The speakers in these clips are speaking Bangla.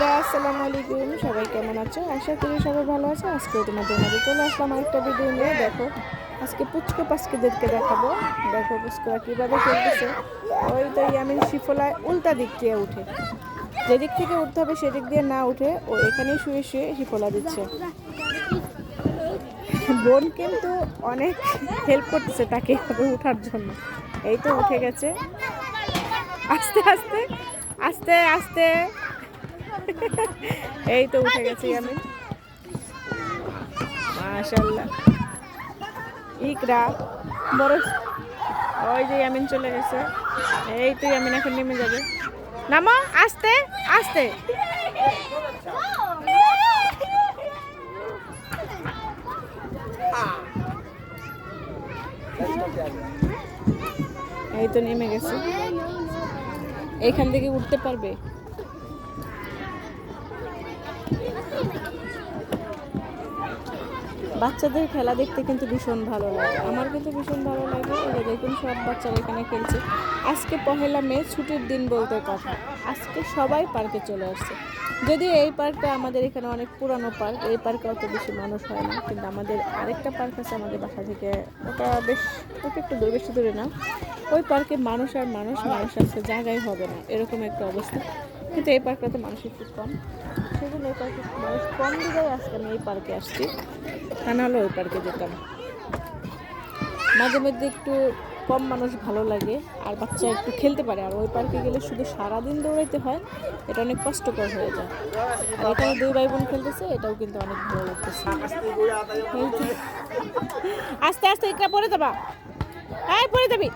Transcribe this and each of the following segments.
বন্ধুরা, আসসালামু আলাইকুম। সবাই কেমন আছো? আশা করি সবাই ভালো আছে। আজকেও তোমাদের মাঝে চলে আসলাম আরেকটা ভিডিও নিয়ে। দেখো, আজকে পুচকে পাচকেদেরকে দেখাবো। দেখো পুচকরা কীভাবে খেলতেছে। ওই তো ইয়ামিন শিফলায় উল্টা দিক দিয়ে উঠে। যেদিক থেকে উঠতে হবে সেদিক দিয়ে না উঠে, ও এখানেই শুয়ে শুয়ে শিফলা দিচ্ছে। বোন কিন্তু অনেক হেল্প করতেছে তাকে এভাবে উঠার জন্য। এই তো উঠে গেছে। আস্তে আস্তে আস্তে আস্তে। এই তো উঠে গেছি আমি। মাশাল্লাহ ইকরা, বড় ওই যে ইয়ামিন চলে গেছে। এই তো ইয়ামিন এখন নেমে যাবে। নামো, আস্তে আস্তে। এই তো নেমে গেছে। এইখান থেকে উঠতে পারবে। বাচ্চাদের খেলা দেখতে কিন্তু ভীষণ ভালো লাগে। আমার কিন্তু ভীষণ ভালো লাগে। যে দেখুন, সব বাচ্চারা এখানে খেলছে। আজকে পহেলা মে, ছুটির দিন বলতে কথা। আজকে সবাই পার্কে চলে আসছে। যদি এই পার্কটা আমাদের এখানে অনেক পুরানো পার্ক, এই পার্কে অত বেশি মানুষ হয় না। কিন্তু আমাদের আরেকটা পার্ক আছে আমাদের বাসা থেকে। ওটা বেশ, ওটা একটু দূর, বেশি দূরে না। ওই পার্কে মানুষ আর মানুষ মানুষ আছে জায়গায় হবে না। এরকম একটা অবস্থা। কিন্তু এই পার্কটাতে মানুষ একটু কম। সেজন্য এই পার্কে মানুষ কম দিকেই আজকে আমি এই পার্কে আসছি। তা নাহলে ওই পার্কে যেতাম। মাঝে মধ্যে একটু কম মানুষ ভালো লাগে, আর বাচ্চা একটু খেলতে পারে। আর ওই পার্কে গেলে শুধু সারাদিন দৌড়াইতে হয়, এটা অনেক কষ্টকর হয়ে যায়। আর এখানে দুই ভাই বোন খেলতেছে, এটাও কিন্তু অনেক ভালো লাগতেছে। আস্তে আস্তে একটা পড়ে যাবা। হ্যাঁ পরে যাবি।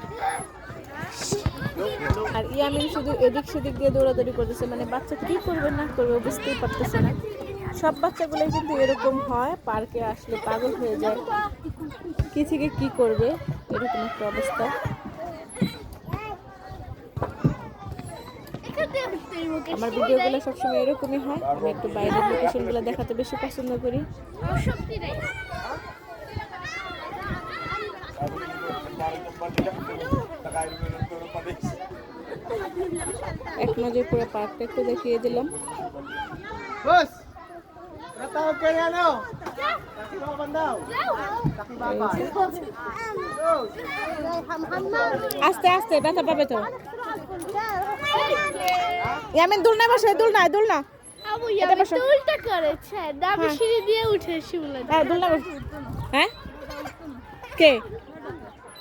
ইয়ামিন শুধু এদিক সেদিক দিয়ে দৌড়াদৌড়ি করতেছে মানে বাচ্চা কি করবে না করবে বুঝতেই পারতেছে না। সব বাচ্চাগুলোই কিন্তু এরকম হয়, পার্কে আসলে পাগল হয়ে যায়। কি থেকে কি করবে, এরকম একটা অবস্থা। আমার ভিডিওগুলো সবসময় এরকমই হয়, আমি একটু বাইরের লোকেশনগুলো দেখাতে বেশি পছন্দ করি। এক নজর পুরো পার্কটা একটু দেখিয়ে দিলাম. আস্তে আস্তে ব্যথা পাবে তো। আমি দুল না বসে দুল না দুল না। এটা ইয়ামি উল্টা করেছে দাবি হ্যাঁ। সিঁড়ি দিয়ে উঠে শিমলা হ্যাঁ হ্যাঁ? কে?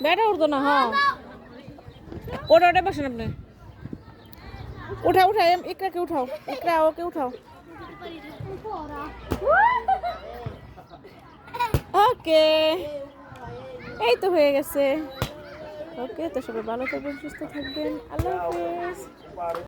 বেটা উঠতো না হ্যাঁ ওটা ওটা বসেন আপনি। উঠা উঠা এম ইকরাকে উঠাও ইকরা ওকে উঠাও। ওকে, এই তো হয়ে গেছে। ওকে, তো সবাই ভালো থাকবেন, সুস্থ থাকবেন। আল্লাহ হাফেজ।